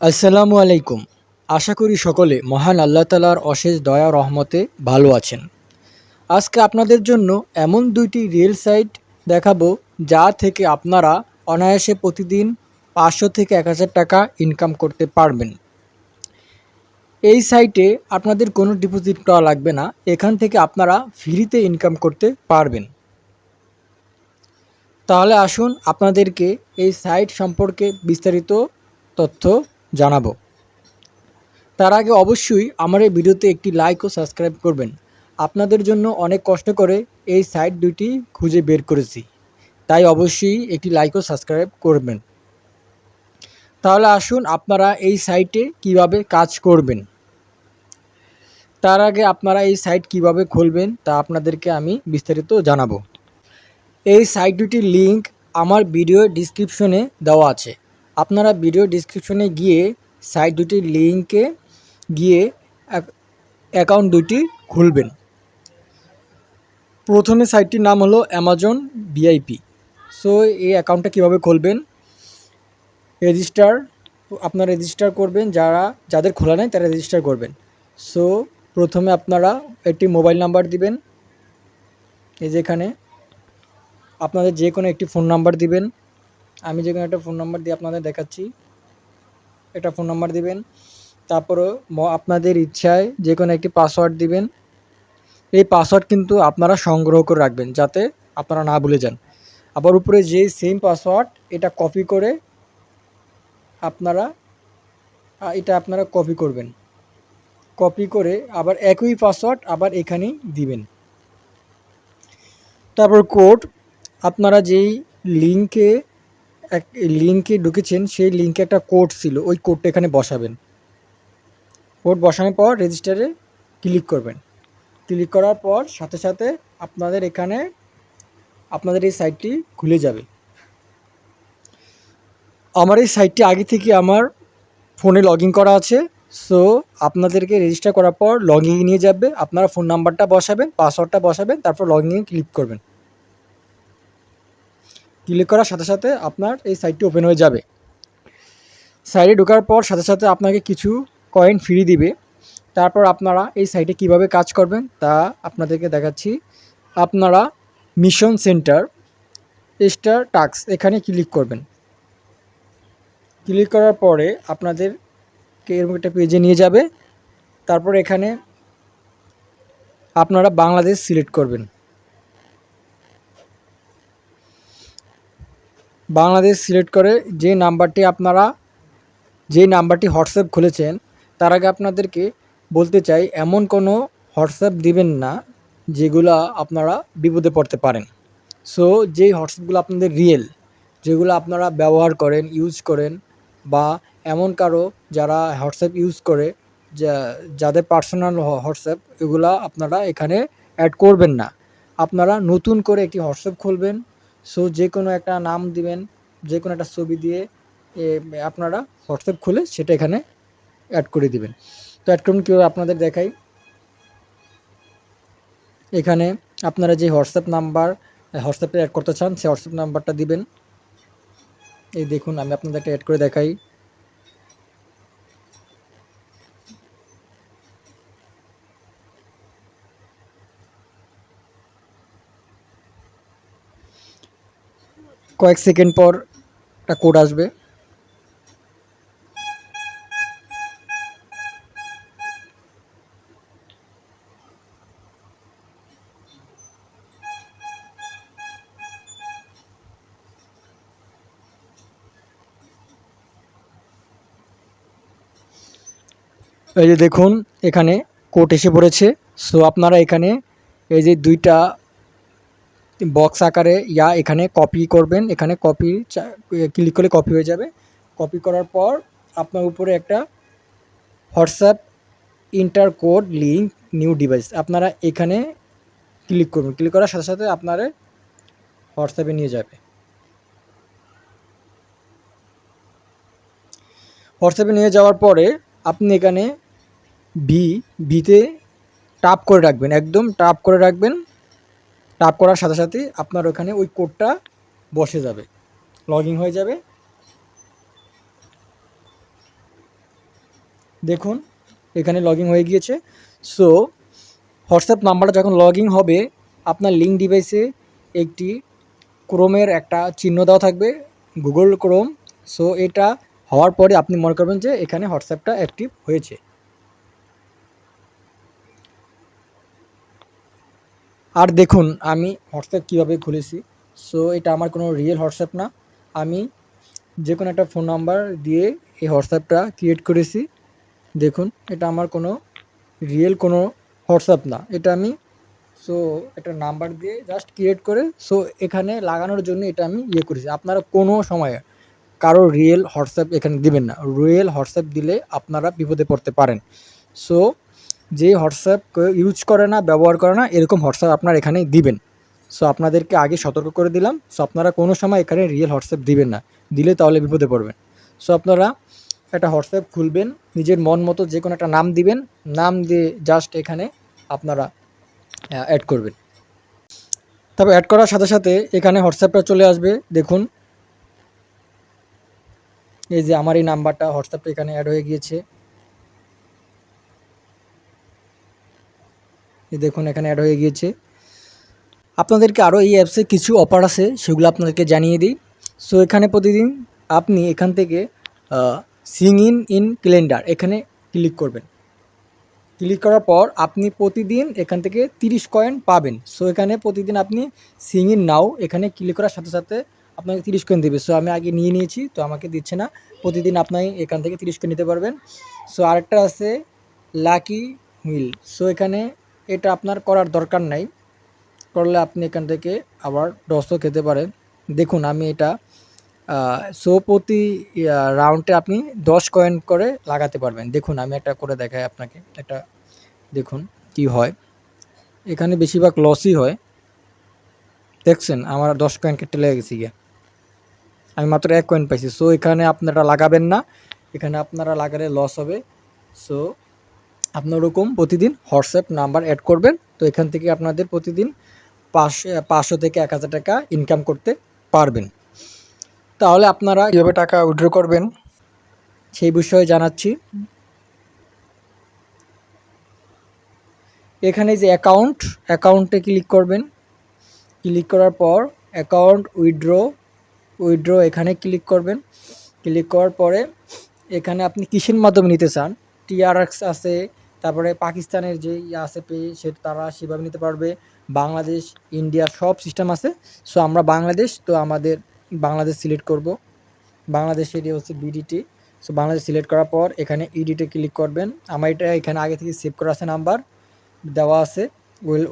আসসালামু আলাইকুম। আশা করি সকলে মহান আল্লাহ তালার অশেষ দয়া রহমতে ভালো আছেন। আজকে আপনাদের জন্য এমন দুইটি রিয়েল সাইট দেখাবো যা থেকে আপনারা অনায়াসে প্রতিদিন পাঁচশো থেকে এক হাজার টাকা ইনকাম করতে পারবেন। এই সাইটে আপনাদের কোনো ডিপোজিট করা লাগবে না, এখান থেকে আপনারা ফ্রিতে ইনকাম করতে পারবেন। তাহলে আসুন আপনাদেরকে এই সাইট সম্পর্কে বিস্তারিত তথ্য জানাব। তার আগে অবশ্যই আমার এই ভিডিওতে একটি লাইক ও সাবস্ক্রাইব করবেন। আপনাদের জন্য অনেক কষ্ট করে এই সাইট দুটি খুঁজে বের করেছি। তাই অবশ্যই একটি লাইক ও সাবস্ক্রাইব করবেন। তাহলে আসুন আপনারা এই সাইটে কীভাবে কাজ করবেন। তার আগে আপনারা এই সাইট কীভাবে খুলবেন তা আপনাদেরকে আমি বিস্তারিত জানাব। এই সাইট দুটির লিংক আমার ভিডিও ডিসক্রিপশনে দেওয়া আছে। আপনারা ভিডিও ডিসক্রিপশনে গিয়ে সাইট দুটির লিঙ্কে গিয়ে অ্যাকাউন্ট দুটি খুলবেন। প্রথমে সাইটটির নাম হলো অ্যামাজন ভিআইপি সো এই অ্যাকাউন্টটা কীভাবে খুলবেন? রেজিস্টার আপনারা রেজিস্টার করবেন, যারা, যাদের খোলা নেই, তারা রেজিস্টার করবেন। সো প্রথমে আপনারা একটি মোবাইল নাম্বার দিবেন। এই যেখানে আপনাদের যে কোনো একটি ফোন নাম্বার দিবেন। আমি যে কোনো একটা ফোন নাম্বার দিয়ে আপনাদের দেখাচ্ছি। একটা ফোন নাম্বার দিবেন। তারপরও আপনাদের ইচ্ছায় যে কোনো একটি পাসওয়ার্ড দিবেন। এই পাসওয়ার্ড কিন্তু আপনারা সংগ্রহ করে রাখবেন যাতে আপনারা না ভুলে যান। আবার উপরে যে সেম পাসওয়ার্ড এটা কপি করে আপনারা এটা আপনারা কপি করবেন। কপি করে আবার একই পাসওয়ার্ড আবার এখানেই দিবেন। তারপর কোড আপনারা যেই লিঙ্কে এক লিঙ্কে ঢুকেছেন, সেই লিঙ্কে একটা কোড ছিল, ওই কোডটা এখানে বসাবেন। কোড বসানোর পর রেজিস্টারে ক্লিক করবেন। ক্লিক করার পর সাথে সাথে আপনাদের এখানে, আপনাদের এই সাইটটি খুলে যাবে। আমার এই সাইটটি আগে থেকে আমার ফোনে লগ করা আছে সো আপনাদেরকে রেজিস্টার করার পর লগ নিয়ে যাবে, আপনারা ফোন নাম্বারটা বসাবেন পাসওয়ার্ডটা বসাবেন, তারপর লগ ক্লিক করবেন। ক্লিক করার সাথে সাথে আপনার এই সাইটটি ওপেন হয়ে যাবে। সাইটে ঢোকার পর সাথে সাথে আপনাকে কিছু কয়েন ফ্রি দিবে। তারপর আপনারা এই সাইটে কীভাবে কাজ করবেন তা আপনাদেরকে দেখাচ্ছি। আপনারা মিশন সেন্টার স্টার টাক্স এখানে ক্লিক করবেন। ক্লিক করার পরে আপনাদেরকে এরকম একটা পেজে নিয়ে যাবে। তারপর এখানে আপনারা বাংলাদেশ সিলেক্ট করবেন। বাংলাদেশ সিলেক্ট করে যে নাম্বারটি আপনারা, যে নাম্বারটি হোয়াটসঅ্যাপ খুলেছেন, তার আগে আপনাদেরকে বলতে চাই, এমন কোনো হোয়াটসঅ্যাপ দিবেন না যেগুলো আপনারা বিপদে পড়তে পারেন। সো যেই হোয়াটসঅ্যাপগুলো আপনাদের রিয়েল যেগুলো আপনারা ব্যবহার করেন ইউজ করেন, বা এমন কারও যারা হোয়াটসঅ্যাপ ইউজ করে যাদের পার্সোনাল হোয়াটসঅ্যাপ, এগুলো আপনারা এখানে অ্যাড করবেন না। আপনারা নতুন করে একটি হোয়াটসঅ্যাপ খুলবেন সো যে কোনো একটা নাম দিবেন যে কোনো একটা ছবি দিয়ে আপনারা হোয়াটসঅ্যাপ খুলে সেটা এখানে অ্যাড করে দিবেন। তো অ্যাড করুন, কীভাবে আপনাদের দেখাই? এখানে আপনারা যে হোয়াটসঅ্যাপ নাম্বার হোয়াটসঅ্যাপে অ্যাড করতে চান, সেই হোয়াটসঅ্যাপ নাম্বারটা দিবেন। এই দেখুন, আমি আপনাদেরকে অ্যাড করে দেখাই। কয়েক সেকেন্ড পর একটা কোড আসবে। এই যে দেখুন, এখানে কোড এসে পড়েছে। সো আপনারা এখানে এই যে দুইটা বক্স আকারে ইয়া এখানে কপি করবেন। এখানে কপি ক্লিক করলে কপি হয়ে যাবে। কপি করার পর আপনার উপরে একটা WhatsApp enter code link new device আপনারা এখানে ক্লিক করুন ক্লিক করার সাথে সাথে আপনার হোয়াটসঅ্যাপে নিয়ে যাবে। হোয়াটসঅ্যাপে নিয়ে যাওয়ার পরে আপনি এখানে বি বিতে টাপ করে রাখবেন। একদম টাপ করে রাখবেন। টাপ করার সাথে সাথে আপনার ওখানে ওই কোডটা বসে যাবে। লগ হয়ে যাবে। দেখুন, এখানে লগ হয়ে গিয়েছে। সো হোয়াটসঅ্যাপ নাম্বারটা যখন লগ হবে, আপনার লিঙ্ক ডিভাইসে একটি ক্রোমের একটা চিহ্ন দেওয়া থাকবে গুগল ক্রোম সো এটা হওয়ার পরে আপনি মনে করবেন যে এখানে হোয়াটসঅ্যাপটা অ্যাক্টিভ হয়েছে। আর দেখুন, আমি হোয়াটসঅ্যাপ কীভাবে খুলেছি? সো এটা আমার কোনো রিয়েল হোয়াটসঅ্যাপ না। আমি যে কোনো একটা ফোন নাম্বার দিয়ে এই হোয়াটসঅ্যাপটা ক্রিয়েট করেছি। দেখুন, এটা আমার কোনো রিয়েল কোনো হোয়াটসঅ্যাপ না। এটা আমি সো একটা নাম্বার দিয়ে জাস্ট ক্রিয়েট করে সো এখানে লাগানোর জন্য এটা আমি ইয়ে করেছি। আপনারা কোনো সময় কারও রিয়েল হোয়াটসঅ্যাপ এখানে দিবেন না। রিয়েল হোয়াটসঅ্যাপ দিলে আপনারা বিপদে পড়তে পারেন। সো যে হোয়াটসঅ্যাপ ইউজ করে না, ব্যবহার করে না, এরকম হোয়াটসঅ্যাপ আপনারা এখানে দিবেন। সো আপনাদেরকে আগে সতর্ক করে দিলাম। সো আপনারা কোনো সময় এখানে রিয়েল হোয়াটসঅ্যাপ দিবেন না। দিলে তাহলে বিপদে পড়বেন। সো আপনারা একটা হোয়াটসঅ্যাপ খুলবেন, নিজের মন মতো যে কোনো একটা নাম দিবেন, নাম দিয়ে জাস্ট এখানে আপনারা অ্যাড করবেন। তবে অ্যাড করার সাথে সাথে এখানে হোয়াটসঅ্যাপটা চলে আসবে। দেখুন, এই যে আমার এই নাম্বারটা হোয়াটসঅ্যাপটা এখানে অ্যাড হয়ে গিয়েছে। এই দেখুন, এখানে অ্যাড হয়ে গিয়েছে। আপনাদেরকে আরও এই অ্যাপসে কিছু অফার আছে, সেগুলো আপনাদেরকে জানিয়ে দিই। সো এখানে প্রতিদিন আপনি এখান থেকে সিং ইন ইন ক্যালেন্ডার এখানে ক্লিক করবেন। ক্লিক করার পর আপনি প্রতিদিন এখান থেকে তিরিশ কয়েন পাবেন। সো এখানে প্রতিদিন আপনি সিং ইন নাও এখানে ক্লিক করার সাথে সাথে আপনাকে তিরিশ কয়েন দেবে। সো আমি আগে নিয়ে নিয়েছি, তো আমাকে দিচ্ছে না। প্রতিদিন আপনি এখান থেকে তিরিশ কয়েন নিতে পারবেন। সো আরেকটা আছে লাকি হুইল সো এখানে এটা আপনার করার দরকার নাই। করলে আপনি এখান থেকে আবার ডসও খেতে পারেন। দেখুন, আমি এটা সো প্রতি রাউন্ডে আপনি দশ কয়েন করে লাগাতে পারবেন। দেখুন, আমি একটা করে দেখাই আপনাকে। একটা, দেখুন কি হয়। এখানে বেশিরভাগ লসই হয়। দেখছেন, আমার দশ কয়েন কেটে লেগে গেছি গিয়ে। আমি মাত্র এক কয়েন পাইছি। সো এখানে আপনারা লাগাবেন না। এখানে আপনারা লাগালে লস হবে। সো আপনার ওরকম প্রতিদিন হোয়াটসঅ্যাপ নাম্বার অ্যাড করবেন। তো এখান থেকে আপনাদের প্রতিদিন পাঁচশো পাঁচশো থেকে এক হাজার টাকা ইনকাম করতে পারবেন। তাহলে আপনারা কীভাবে টাকা উইড্রো করবেন, সেই বিষয়ে জানাচ্ছি। এখানে যে অ্যাকাউন্ট অ্যাকাউন্টে ক্লিক করবেন। ক্লিক করার পর অ্যাকাউন্ট উইড্রো উইড্রো এখানে ক্লিক করবেন। ক্লিক করার পরে এখানে আপনি কিসের মাধ্যমে নিতে চান? টিআরএক্স আছে তারপরে পাকিস্তানের যে ইয়ে আছে, পে, সে তারা সেভাবে নিতে পারবে। বাংলাদেশ, ইন্ডিয়া সব সিস্টেম আছে। সো আমরা বাংলাদেশ, তো আমাদের বাংলাদেশ সিলেক্ট করব। বাংলাদেশের হচ্ছে বিডিটি সো বাংলাদেশ সিলেক্ট করার পর এখানে ইডিটে ক্লিক করবেন। আমার এটা এখানে আগে থেকে সেভ করা আছে নাম্বার দেওয়া আছে। ওয়েল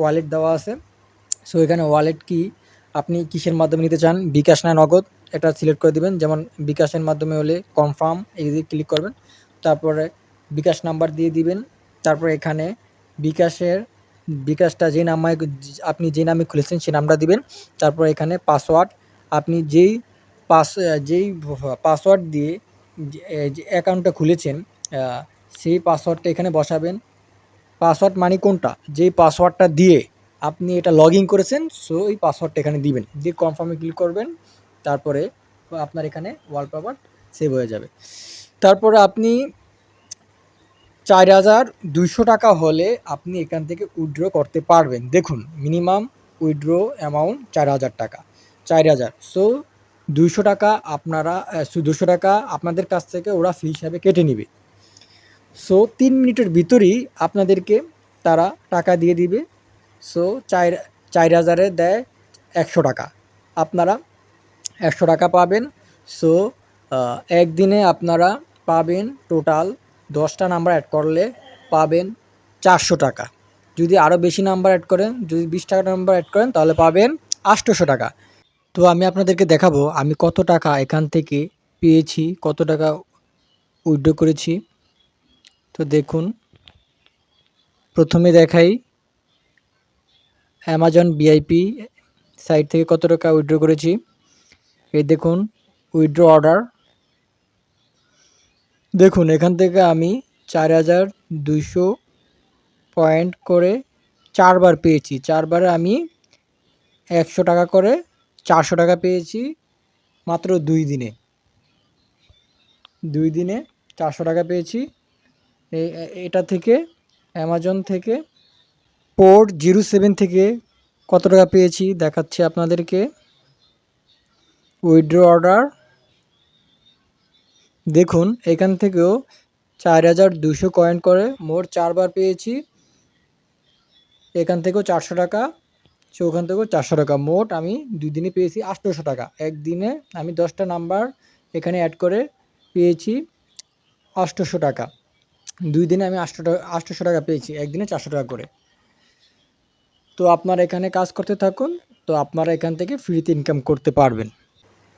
ওয়ালেট দেওয়া আছে। সো এখানে ওয়ালেট কি? আপনি কিসের মাধ্যমে নিতে চান? বিকাশ না নগদ? এটা সিলেক্ট করে দিবেন। যেমন বিকাশের মাধ্যমে হলে কনফার্ম এই ক্লিক করবেন। তারপরে বিকাশ নাম্বার দিয়ে দিবেন। তারপরে এখানে বিকাশের, বিকাশটা যে নামে আপনি যে নামে খুলেছেন সেই নামটা দিবেন। তারপর এখানে পাসওয়ার্ড আপনি যেই পাস, যেই পাসওয়ার্ড দিয়ে অ্যাকাউন্টটা খুলেছেন সেই পাসওয়ার্ডটা এখানে বসাবেন। পাসওয়ার্ড মানে কোনটা? যেই পাসওয়ার্ডটা দিয়ে আপনি এটা লগ করেছেন সো এই পাসওয়ার্ডটা এখানে দিবেন। দিয়ে কনফার্মে ক্লিক করবেন। তারপরে আপনার এখানে ওয়ালপেপার সেভ হয়ে যাবে। তারপরে আপনি চার হাজার দুইশো টাকা হলে আপনি এখান থেকে উইড্র করতে পারবেন। দেখুন মিনিমাম উইড্র অ্যামাউন্ট চার হাজার টাকা। চার হাজার। সো দুইশো টাকা আপনারা দুশো টাকা আপনাদের কাছ থেকে ওরা ফি হিসাবে কেটে নেবে। সো তিন মিনিটের ভিতরেই আপনাদেরকে তারা টাকা দিয়ে দিবে। সো চার চার হাজারে দেয় একশো টাকা। আপনারা একশো টাকা পাবেন। সো একদিনে আপনারা পাবেন টোটাল দশটা নাম্বার অ্যাড করলে পাবেন চারশো টাকা। যদি আরও বেশি নাম্বার অ্যাড করেন, যদি বিশ টাকা নাম্বার অ্যাড করেন, তাহলে পাবেন আটশোশো টাকা। তো আমি আপনাদেরকে দেখাবো, আমি কত টাকা এখান থেকে পেয়েছি, কত টাকা উইড্রো করেছি। তো দেখুন, প্রথমে দেখাই অ্যামাজন বিআইপি সাইট থেকে কত টাকা উইড্রো করেছি। এই দেখুন, উইড্রো অর্ডার দেখুন, এখান থেকে আমি চার হাজার দুইশো পয়েন্ট করে চারবার পেয়েছি। চারবারে আমি একশো টাকা করে চারশো টাকা পেয়েছি মাত্র দুই দিনে। দুই দিনে চারশো টাকা পেয়েছি। এটা থেকে অ্যামাজন থেকে পোর্ট জিরো সেভেন থেকে কত টাকা পেয়েছি দেখাচ্ছি আপনাদেরকে। উইড্রো অর্ডার দেখুন, এখান থেকেও চার হাজার দুশো কয়েন করে, মোট চারবার পেয়েছি। এখান থেকেও চারশো টাকা সে ওখান থেকেও চারশো টাকা, মোট আমি দুই দিনে পেয়েছি আটশোশো টাকা। একদিনে আমি দশটা নাম্বার এখানে অ্যাড করে পেয়েছি আটশোশো টাকা। দুই দিনে আমি আটশো টাকা টাকা পেয়েছি একদিনে চারশো টাকা করে। তো আপনারা এখানে কাজ করতে থাকুন, তো আপনারা এখান থেকে ফ্রিতে ইনকাম করতে পারবেন।